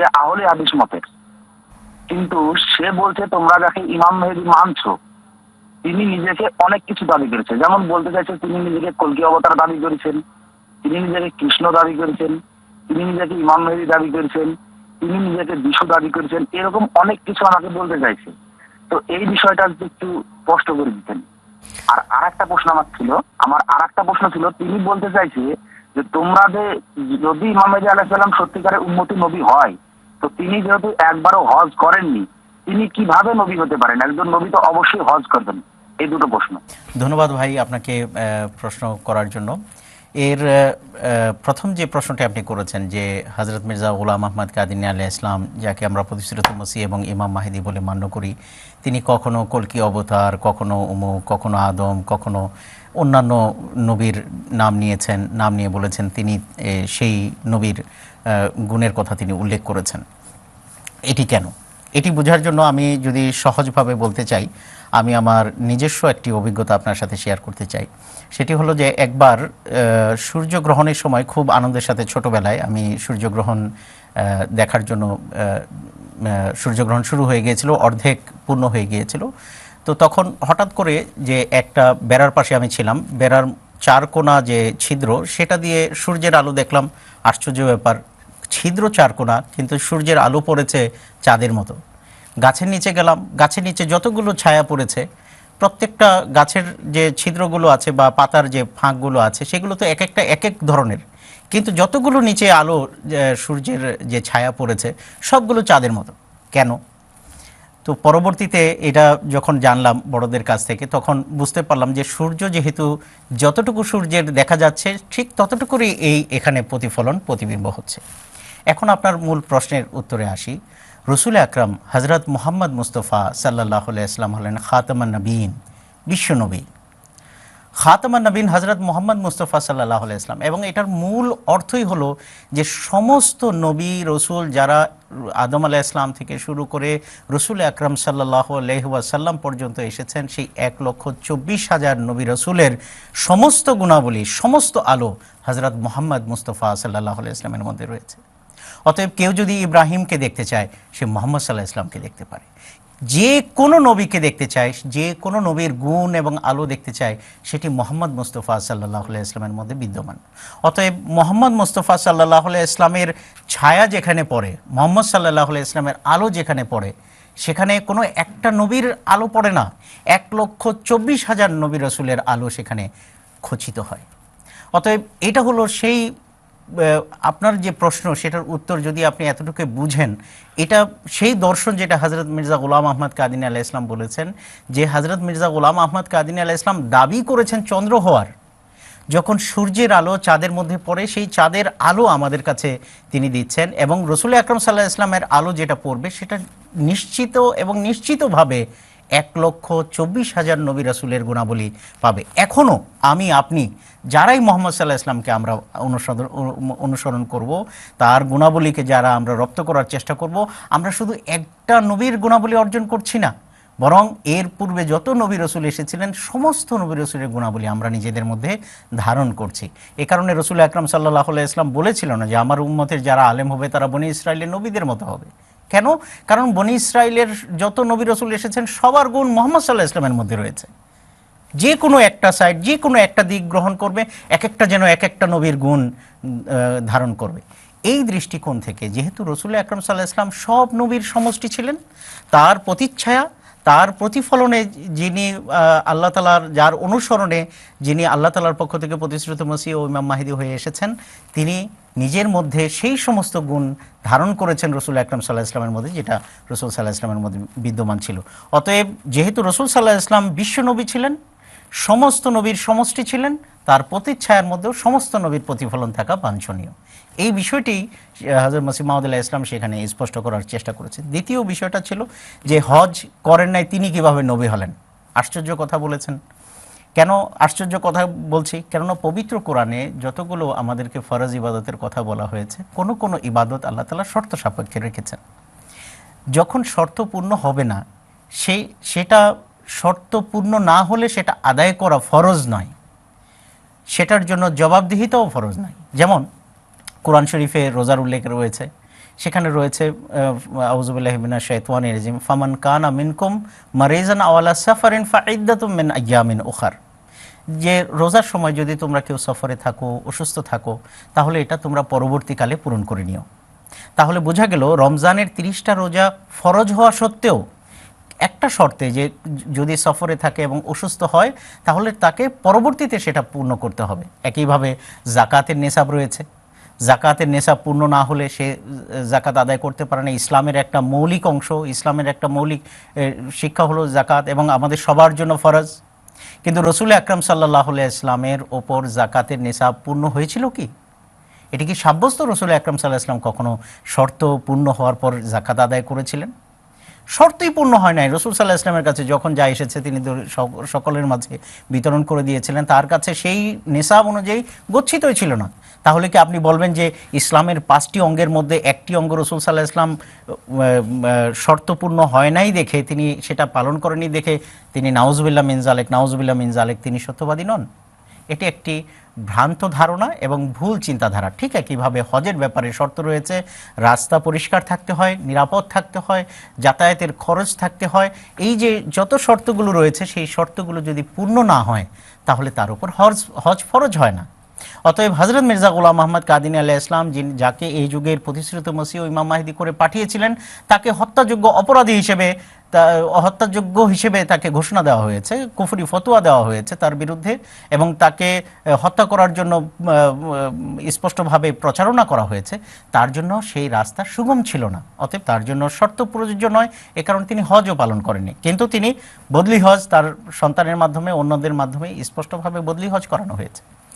সে আহলে হাদিস মতের। কিন্তু সে বলছে, তোমরা যাকে ইমাম মেহেদি মানছো, তিনি নিজেকে অনেক কিছু দাবি করেছে যেমন বলতে চাইছে, তিনি নিজেকে কলকি অবতার দাবি করেছেন, তিনি নিজেকে কৃষ্ণ দাবি করেছেন, তিনি নিজেকে ইমাম মেহেদি দাবি করেছেন, তিনি নিজেকে বিশু দাবি করেছেন, এরকম অনেক কিছু আমাকে বলতে চাইছে। তো এই বিষয়টা একটু স্পষ্ট করে দিতেন। আর আর একটা প্রশ্ন আমার ছিল, আমার আর একটা প্রশ্ন ছিল, তিনি বলতে চাইছে যে, তোমরা যে, যদি ইমাম মেহেদি আলাহিসাল্লাম সত্যিকারের উন্মতি নবী হয় তো তিনি যেহেতু একবারও হজ করেননি, তিনি কীভাবে নবী হতে পারেন? একজন নবী তো অবশ্যই হজ করবেন। এই দুটো প্রশ্ন। ধন্যবাদ ভাই আপনাকে প্রশ্ন করার জন্য। এর প্রথম যে প্রশ্নটি আপনি করেছেন যে হজরত মির্জা গোলাম আহমদ কাদিনী আলাহ ইসলাম যাকে আমরা প্রতিশ্রুত মসি এবং ইমাম মাহিদি বলে মান্য করি, তিনি কখনো কলকি অবতার, কখনো উমু, কখনো আদম, কখনো অন্যান্য নবীর নাম নিয়েছেন, নাম নিয়ে বলেছেন, তিনি সেই নবীর গুণের কথা তিনি উল্লেখ করেছেন। এটি কেন? এটি বোঝার জন্য আমি যদি সহজভাবে বলতে চাই, আমি আমার নিজস্ব একটি অভিজ্ঞতা আপনার সাথে শেয়ার করতে চাই। সেটি হলো যে একবার সূর্যগ্রহণের সময় খুব আনন্দের সাথে ছোটবেলায় আমি সূর্যগ্রহণ দেখার জন্য সূর্যগ্রহণ শুরু হয়ে গিয়েছিল, অর্ধেক পূর্ণ হয়ে গিয়েছিল। তো তখন হঠাৎ করে যে একটা বেড়ার পাশে আমি ছিলাম, বেড়ার চার কোনা যে ছিদ্র, সেটা দিয়ে সূর্যের আলো দেখলাম। আশ্চর্য ব্যাপার ছিদ্র চারকোনা কিন্তু সূর্যের আলো পড়েছে চাঁদের মতো। গাছের নিচে গেলাম, গাছের নিচে যতগুলো ছায়া পড়েছে, প্রত্যেকটা গাছের যে ছিদ্রগুলো আছে বা পাতার যে ফাঁকগুলো আছে, সেগুলো তো এক একটা এক এক ধরনের। কিন্তু যতগুলো নিচে আলো সূর্যের যে ছায়া পড়েছে, সবগুলো চাঁদের মতো। কেন? তো পরবর্তীতে এটা যখন জানলাম বড়দের কাছ থেকে, তখন বুঝতে পারলাম যে সূর্য যেহেতু যতটুকু সূর্যের দেখা যাচ্ছে, ঠিক ততটুকুরই এই এখানে প্রতিফলন, প্রতিবিম্ব হচ্ছে। এখন আপনার মূল প্রশ্নের উত্তরে আসি। রসুল আকরাম হজরত মোহাম্মদ মুস্তফা সাল্লাহ ইসলাম হলেন খাতামান নবীন বিশ্বনবী খাতামান নবীন হজরত মোহাম্মদ মুস্তফা সাল্লাহ ইসলাম এবং এটার মূল অর্থই হলো যে সমস্ত নবী, রসুল যারা আদম আলাহ ইসলাম থেকে শুরু করে রসুল আকরম সাল্লাহ আলহাসাল্লাম পর্যন্ত এসেছেন, সেই এক লক্ষ চব্বিশ হাজার নবী রসুলের সমস্ত গুণাবলী, সমস্ত আলো হজরত মোহাম্মদ মুস্তফা সাল্লাহ ইসলামের মধ্যে রয়েছে। অতএব কেউ যদি ইব্রাহিমকে দেখতে চায়, সে মোহাম্মদ সাল্লাহ ইসলামকে দেখতে পারে। যে কোনো নবীকে দেখতে চায়, যে কোনো নবীর গুণ এবং আলো দেখতে চায়, সেটি মোহাম্মদ মুস্তফা সাল্লাহ ইসলামের মধ্যে বিদ্যমান। অতএব মোহাম্মদ মুস্তফা সাল্লাহ ইসলামের ছায়া যেখানে পড়ে, মোহাম্মদ সাল্লাহ ইসলামের আলো যেখানে পড়ে, সেখানে কোনো একটা নবীর আলো পড়ে না। এক লক্ষ চব্বিশ হাজার নবী রসুলের আলো সেখানে খচিত হয়। অতএব এটা হলো সেই আপনার যে প্রশ্ন, সেটার উত্তর যদি আপনি এতটুকু বুঝেন, এটা সেই দর্শন যেটা হজরত মির্জা গোলাম আহমদ কাদিনী আলাহ ইসলাম বলেছেন, যে হজরত মির্জা গোলাম আহমদ কাদিনী আলাহ ইসলাম দাবি করেছেন চন্দ্র হওয়ার। যখন সূর্যের আলো চাঁদের মধ্যে পড়ে, সেই চাঁদের আলো আমাদের কাছে তিনি দিচ্ছেন এবং রসুল আকরম সাল্লাহ ইসলামের আলো যেটা পড়বে, সেটা নিশ্চিত এবং নিশ্চিতভাবে এক লক্ষ চব্বিশ হাজার নবী রাসুলের গুণাবলী পাবে। এখনও আমি, আপনি, যারাই মোহাম্মদ সাল্লাহ ইসলামকে আমরা অনুসরণ অনুসরণ করব, তার গুণাবলীকে যারা আমরা রপ্ত করার চেষ্টা করব, আমরা শুধু একটা নবীর গুণাবলী অর্জন করছি না, বরং এর পূর্বে যত নবী রসুল এসেছিলেন, সমস্ত নবী রসুলের গুণাবলী আমরা নিজেদের মধ্যে ধারণ করছি। এ কারণে রসুল আকরাম সাল্লাহ ইসলাম বলেছিল না যে, আমার উম্মতের যারা আলেম হবে, তারা বনি ইসরায়েলের নবীদের মতো হবে। কেন? কারণ বনি ইসরায়েলের যত নবী রসুল এসেছেন, সবার গুণ মোহাম্মদ সাল্লাহ ইসলামের মধ্যে রয়েছে। যে কোনো একটা সাইড যে কোনো একটা দিক গ্রহণ করবে এক একটা যেন এক একটা নবীর গুণ ধারণ করবে। এই দৃষ্টিকোণ থেকে যেহেতু রসুল আকরম সাল্লাহ ইসলাম সব নবীর সমষ্টি ছিলেন, তার প্রতিচ্ছায়া তার প্রতিফলনে যিনি আল্লাহ তালার যার অনুসরণে যিনি আল্লাহ তালার পক্ষ থেকে প্রতিশ্রুত মসি ও ইমাম মাহিদি হয়ে এসেছেন, তিনি নিজের মধ্যে সেই সমস্ত গুণ ধারণ করেছেন রসুল আকরম সাল্লাহ ইসলামের মধ্যে, যেটা রসুল সাল্লাহ ইসলামের মধ্যে বিদ্যমান ছিল। অতএব যেহেতু রসুল সাল্লাহ ইসলাম বিশ্বনবী ছিলেন, সমস্ত নবীর সমষ্টি ছিলেন তার প্রতিচ্ছায়ার মধ্যেও সমস্ত নবীর প্রতিফলন থাকা বাঞ্ছনীয়। এই বিষয়টি হাজর মসিম মাহমুদুল্লাহ ইসলাম সেখানে স্পষ্ট করার চেষ্টা করেছেন। দ্বিতীয় বিষয়টা ছিল যে হজ করেন নাই তিনি কীভাবে নবী হলেন? আশ্চর্য কথা বলেছেন। কেন আশ্চর্য কথা বলছি? কেননা পবিত্র কোরআনে যতগুলো আমাদেরকে ফরজ ইবাদতের কথা বলা হয়েছে, কোনো কোনো ইবাদত আল্লাহ তালা শর্ত সাপেক্ষে রেখেছেন। যখন শর্তপূর্ণ হবে না সেই সেটা শর্তপূর্ণ না হলে সেটা আদায় করা ফরজ নয়। সেটার জন্য জবাবদিহিতাও ফরজ নাই। যেমন কোরআন শরীফে রোজার উল্লেখ রয়েছে, সেখানে রয়েছে আউজুবিল্লাহিমিনা শৈতওয়ান রেজিম, ফামান কানা মিনকুম মারিজান আওয়ালা সাফারিন ফাইদ্দাতুম মিন আয়ামিন উখার। যে রোজার সময় যদি তোমরা কেউ সফরে থাকো, অসুস্থ থাকো, তাহলে এটা তোমরা পরবর্তীকালে পূরণ করে নিও। তাহলে বোঝা গেল, রমজানের তিরিশটা রোজা ফরজ হওয়া সত্ত্বেও একটা শর্তে যে যদি সফরে থাকে এবং অসুস্থ হয়, তাহলে তাকে পরবর্তীতে সেটা পূর্ণ করতে হবে। একইভাবে জাকাতের নেশাব রয়েছে। জাকাতের নেশা পূর্ণ না হলে সে, জাকাত আদায় করতে পারে না। ইসলামের একটা মৌলিক অংশ, ইসলামের একটা মৌলিক শিক্ষা হলো জাকাত এবং আমাদের সবার জন্য ফরজ। কিন্তু রসুল আকরাম সাল্লাহ ইসলামের ওপর জাকাতের নেশাব পূর্ণ হয়েছিল কি? এটি কি সাব্যস্ত? রসুল আকরাম সাল্লাহ ইসলাম কখনো শর্ত পূর্ণ হওয়ার পর জাকাত আদায় করেছিলেন? শর্তই পূর্ণ হয় নাই। রসুল সাল্লাহ ইসলামের কাছে যখন যা এসেছে তিনি সক- সকলের মাঝে বিতরণ করে দিয়েছিলেন, তার কাছে সেই নেশাব অনুযায়ী গচ্ছিতই ছিল না। তাহলে কি আপনি বলবেন যে ইসলামের পাঁচটি অঙ্গের মধ্যে একটি অঙ্গ রসুল সাল্লাহ ইসলাম শর্তপূর্ণ হয় নাই দেখে তিনি সেটা পালন করেনি দেখে তিনি নাউজবিল্লা মিনজালেক নাউজবিল্লা মিনজালেক তিনি সত্যবাদী নন। এটি একটি ভ্রান্ত ধারণা এবং ভুল চিন্তাধারা। ঠিক একইভাবে হজের ব্যাপারে শর্ত রয়েছে, রাস্তা পরিষ্কার থাকতে হয়, নিরাপদ থাকতে হয়, যাতায়াতের খরচ থাকতে হয়। এই যে যত শর্তগুলো রয়েছে, সেই শর্তগুলো যদি পূর্ণ না হয়, তাহলে তার উপর হজ হজ ফরজ হয় না। অতএব হজরত মির্জা গোলাম মোহাম্মদ কাদিনী আলাহ ইসলাম যিনি যাকে এই যুগের প্রতিশ্রুত মসিহ ইমাম মাহিদি করে পাঠিয়েছিলেন, তাকে হত্যাযোগ্য অপরাধী হিসেবে হত্যাযোগ্য হিসেবে তাকে ঘোষণা দেওয়া হয়েছে, কুফরি ফতোয়া দেওয়া হয়েছে তার বিরুদ্ধে, এবং তাকে হত্যা করার জন্য স্পষ্টভাবে প্রচারণা করা হয়েছে। তার জন্য সেই রাস্তা সুগম ছিল না। অতএব তার জন্য শর্ত প্রযোজ্য নয়, এ কারণে তিনি হজও পালন করেননি। কিন্তু তিনি বদলি হজ তার সন্তানের মাধ্যমে, অন্যদের মাধ্যমে স্পষ্টভাবে বদলি হজ করানো হয়েছে।